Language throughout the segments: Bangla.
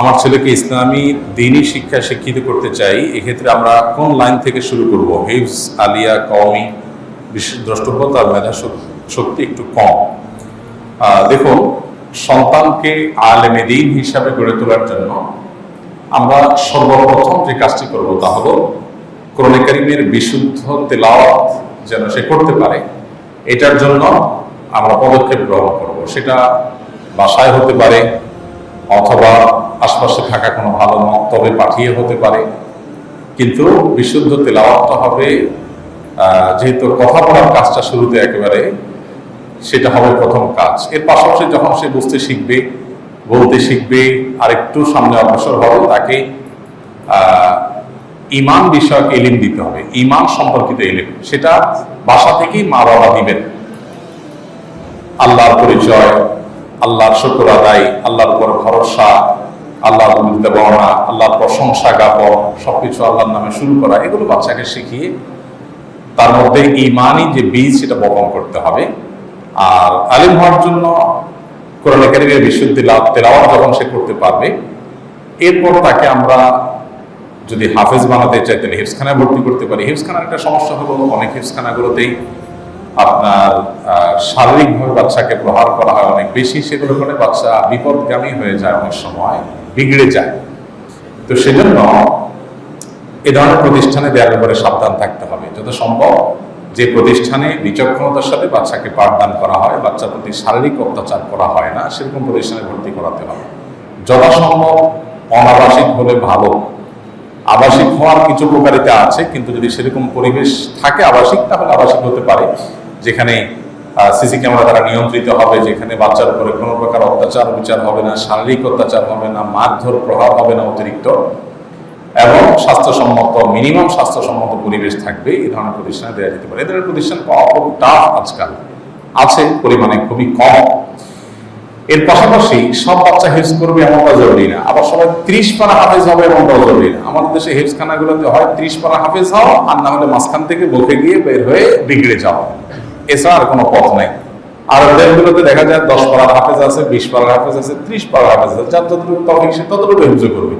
আমার ছেলেকে ইসলামী দিনই শিক্ষা শিক্ষিত করতে চাই, এক্ষেত্রে আমরা কোন লাইন থেকে শুরু করব? হিফস আলিয়া, কওমি বিশেষ দ্রষ্টব্য তার মেধা শক্তি একটু কম। দেখুন, সন্তানকে আলেমে দিন হিসাবে গড়ে তোলার জন্য আমরা সর্বপ্রথম যে কাজটি করব তা হলো কোরআনে কারিমের বিশুদ্ধ তেলাওয়াত যেন সে করতে পারে, এটার জন্য আমরা পদক্ষেপ গ্রহণ করব। সেটা বাসায় হতে পারে অথবা আশপাশে থাকা কোনো ভালো মক্তবে পাঠিয়ে হতে পারে। কিন্তু বিশুদ্ধ তেলাওয়াতটা হবে যেহেতু কথা বলার কাজটা শুরুতে একেবারে সেটা হবে প্রথম কাজ। এর পাশাপাশি যখন সে বুঝতে শিখবে, বলতে শিখবে, আরেকটু সামনে অগ্রসর হবে, তাকে ইমান বিষয়ক এলিম দিতে হবে। ইমান সম্পর্কিত এলিম। সেটা বাসা থেকেই মা বাবা দিবেন। আল্লাহর পরিচয়, আল্লাহর শুক্র আদায়, আল্লাহর উপর ভরসা বিরুদ্ধে বর্ণনা আল্লাহর প্রশংসা জ্ঞাপন সবকিছু আল্লাহর নামে শুরু করা, এগুলো বাচ্চাকে শিখিয়ে তার মধ্যে ইমানই যে বীজ সেটা বপন করতে হবে। আর আলিম হওয়ার জন্য কোরআন একাডেমির বিশ্ববিদ্যালয় তেলাওয়াত যখন সে করতে পারবে, এরপর তাকে আমরা যদি হাফেজ বানাতে চাই, তাহলে হিফসখানায় ভর্তি করতে পারি। হিফসখানার একটা সমস্যা হলো, অনেক হিফসখানাগুলোতেই আপনার শারীরিকভাবে বাচ্চাকে প্রহার করা হয় অনেক বেশি। সেগুলো করে বাচ্চা বিপদগামী হয়ে যায় অনেক সময়। বিগড়ে যায়। তো সেজন্য এ ধরনের প্রতিষ্ঠানে দেওয়ার ব্যাপারে সাবধান থাকতে হবে। যত সম্ভব যে প্রতিষ্ঠানে বিচক্ষণতার সাথে বাচ্চাকে পাঠদান করা হয়, বাচ্চার প্রতি শারীরিক অত্যাচার করা হয় না, সেরকম প্রতিষ্ঠানে ভর্তি করাতে হবে। যথাসম্ভব অনাবাসিক হলে ভালো। আবাসিক হওয়ার কিছু উপকারিতা আছে, কিন্তু যদি সেরকম পরিবেশ থাকে আবাসিক, তাহলে আবাসিক হতে পারে, যেখানে সিসি ক্যামেরা দ্বারা নিয়ন্ত্রিত হবে, যেখানে বাচ্চার উপরে কোনো প্রকার অত্যাচার, বিচার হবে না, শারীরিক অত্যাচার হবে না, মারধর প্রভাব হবে না অতিরিক্ত। এবং স্বাস্থ্যসম্মত, মিনিমাম স্বাস্থ্যসম্মত পরিবেশ থাকবে, এই ধরনের প্রতিষ্ঠানে দেওয়া যেতে পারে। এ ধরনের প্রতিষ্ঠান পাওয়া খুব টাফ আজকাল। আছে, পরিমাণে খুবই কম। এর পাশাপাশি সব বাচ্চা হেফজ করবে এমনটা জরুরি না। আবার সবাই ত্রিশ পারা হাফেজ হবে এমনটাও জরুরি না। আমাদের দেশে হেফজ খানাগুলোতে হয় ত্রিশ পারা হাফেজ হও, আর না হলে মাঝখান থেকে বকে গিয়ে বের হয়ে বিগড়ে যাও। এছাড়া আর কোনো পথ নাই। আর দেশগুলোতে দেখা যায় দশ পাড়ার হাফেজ আছে, বিশ পাড়ার হাফেজ আছে, ত্রিশ পাড়ার হাফেজ আছে। যার যতটুকু তফিক সে ততটুকু হেফজ করবে।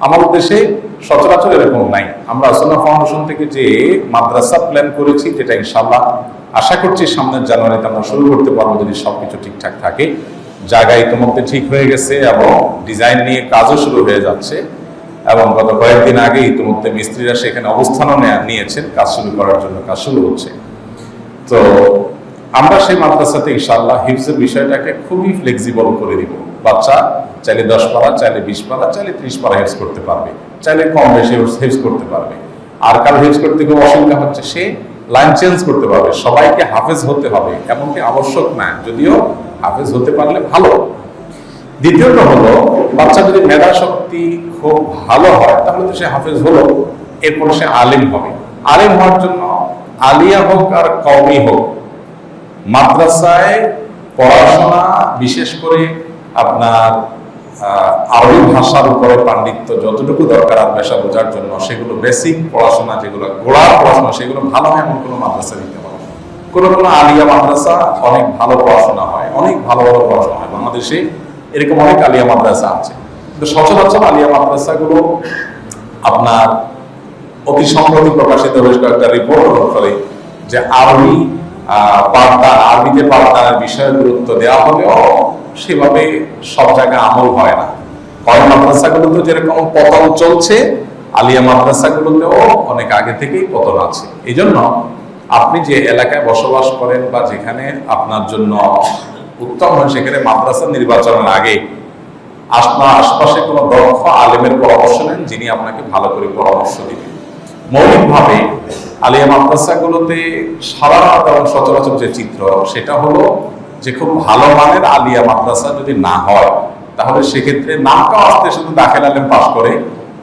আমাদের দেশে সচরাচর এরকম নাই। আমরা আসনা ফাউন্ডেশন থেকে যে মাদ্রাসা প্ল্যান করেছি, যেটা ইনশাল্লাহ আশা করছি সামনের জানুয়ারিতে আমরা শুরু করতে পারব যদি সবকিছু ঠিকঠাক থাকে। জায়গা ইতিমধ্যে ঠিক হয়ে গেছে এবং ডিজাইন নিয়ে কাজও শুরু হয়ে যাচ্ছে। এবং গত কয়েকদিন আগে ইতিমধ্যে মিস্ত্রিরা সেখানে অবস্থানও নেয়া- নিয়েছেন। কাজ শুরু করার জন্য কাজ শুরু হচ্ছে। তো আমরা সেই মাদ্রাসাতে ইনশাআল্লাহ হিফজের বিষয়টাকে খুবই ফ্লেক্সিবল করে দিব। বাচ্চা চাইলে দশ পারা, চাইলে বিশ পারা, চাইলে ত্রিশ পারা হেফজ করতে পারবে। চাইলে কম বেশি হেফজ করতে পারবে। আর কারও হেফজ করতে খুব অসুবিধা হচ্ছে সে লাইন চেঞ্জ করতে পারবে। সবাইকে হাফেজ হতে হবে, এমনকি আবশ্যক না। যদিও হাফেজ হতে পারলে ভালো। দ্বিতীয়ত হলো, বাচ্চা যদি মেধা শক্তি খুব ভালো হয়, তাহলে তো সে হাফেজ হলো। এরপর সে আলিম হবে। আলিম হওয়ার জন্য আলিয়া হোক আর কওমি হোক, মাদ্রাসায় পড়াশোনা বিশেষ করে আপনার আরবি ভাষার উপরে পাণ্ডিত্য যতটুকু দরকার আর পেশা বোঝার জন্য, সেগুলো বেসিক পড়াশোনা যেগুলো গোড়ার পড়াশোনা, সেগুলো ভালো এমন কোনো মাদ্রাসা দিতে হবে কোনো কোনো আলিয়া মাদ্রাসা অনেক ভালো পড়াশোনা হয়, অনেক ভালো ভালো পড়াশোনা হয়। বাংলাদেশে এরকম অনেক আলিয়া মাদ্রাসা আছে। কিন্তু সচরাচর আলিয়া মাদ্রাসাগুলো আপনার অতি সম্প্রতি প্রকাশিত বেশ কয়েকটা রিপোর্ট অনুসারে যে আর্মি পাঠদান আরবিতে পাঠদানের বিষয়ে গুরুত্ব দেওয়া হলেও সেভাবে সব জায়গায় আমল হয় না। হয় মাদ্রাসাগুলোতে যেরকম পতন চলছে, আলিয়া মাদ্রাসাগুলোতেও অনেক আগে থেকেই পতন আছে। এই জন্য আপনি যে এলাকায় বসবাস করেন বা যেখানে আপনার জন্য উত্তম হয়, সেখানে মাদ্রাসা নির্বাচনের আগে আপনার আশপাশে কোনো দক্ষ আলেমের পরামর্শ নেন যিনি আপনাকে ভালো করে পরামর্শ দিবেন। মৌলিকভাবে আলিয়া মাদ্রাসাগুলোতে সাধারণত সচরাচর যে চিত্র, সেটা হলো যে খুব ভালো মানের আলিয়া মাদ্রাসা যদি না হয়, তাহলে সেক্ষেত্রে নামকা আসতে শুধু দাখিল আলেম পাশ করে,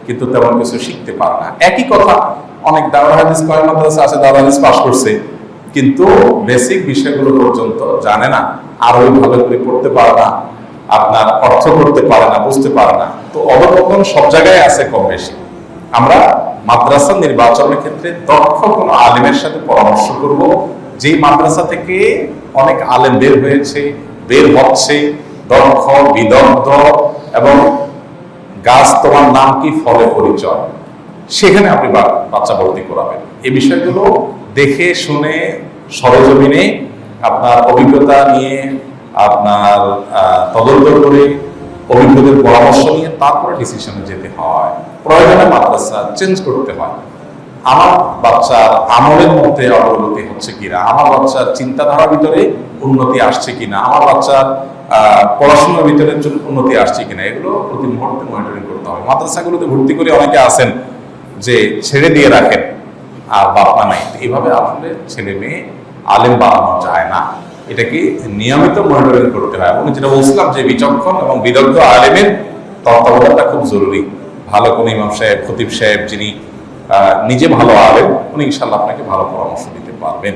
কিন্তু তেমন কিছু শিখতে পারে না। একই কথা, অনেক দাওয়া হাদিস কয় মাদ্রাসা আছে দাওয়া হাদিস পাশ করছে, কিন্তু বেসিক বিষয়গুলো পর্যন্ত জানে না আরও ভালো করে পড়তে পারে না, আপনার অর্থ করতে পারে না, বুঝতে পারে না। তো অবকথন সব জায়গায় আছে কম বেশি। আমরা মাদ্রাসা নির্বাচনের ক্ষেত্রে দক্ষ কোনো আলেমের সাথে পরামর্শ করব। যেই মাদ্রাসা থেকে অনেক আলেম বের হয়েছে, বের হচ্ছে, দক্ষ, বিদগ্ধ এবং গাছ তোমার নাম কি? ফলে পরিচয়। সেখানে আপনি বাচ্চা ভর্তি করাবেন। এই বিষয়গুলো দেখে, শুনে, সরজমিনে আপনার অভিজ্ঞতা নিয়ে আপনার তদন্ত করে অভিজ্ঞদের পরামর্শ নিয়ে তারপরে ডিসিশনে যেতে হয়। প্রয়োজনে মাদ্রাসা চেঞ্জ করতে হয়। আমার বাচ্চার আমলের মধ্যে অগ্রগতি হচ্ছে কিনা? আমার বাচ্চার চিন্তাধারার ভিতরে উন্নতি আসছে কিনা? আমার বাচ্চার পড়াশোনার ভিতরে উন্নতি আসছে কিনা? এগুলো প্রতি মুহূর্তে মনিটরিং করতে হবে। মাদ্রাসাগুলোতে ভর্তি করে অনেকে আছেন যে ছেড়ে দিয়ে রাখেন, আর বাপমা নাই। তো এইভাবে আসলে ছেলে মেয়ে আলেম বানানো যায় না। এটাকে নিয়মিত মনিটরিং করতে হয়। এবং যেটা বলছিলাম যে বিচক্ষণ এবং বিদগ্ধ আলেমের তত্ত্বাবধানটা খুব জরুরি। ভালো কোন ইমাম সাহেব, খতিব সাহেব যিনি নিজে ভালো আলেম, উনি ইনশাল্লাহ আপনাকে ভালো পরামর্শ দিতে পারবেন।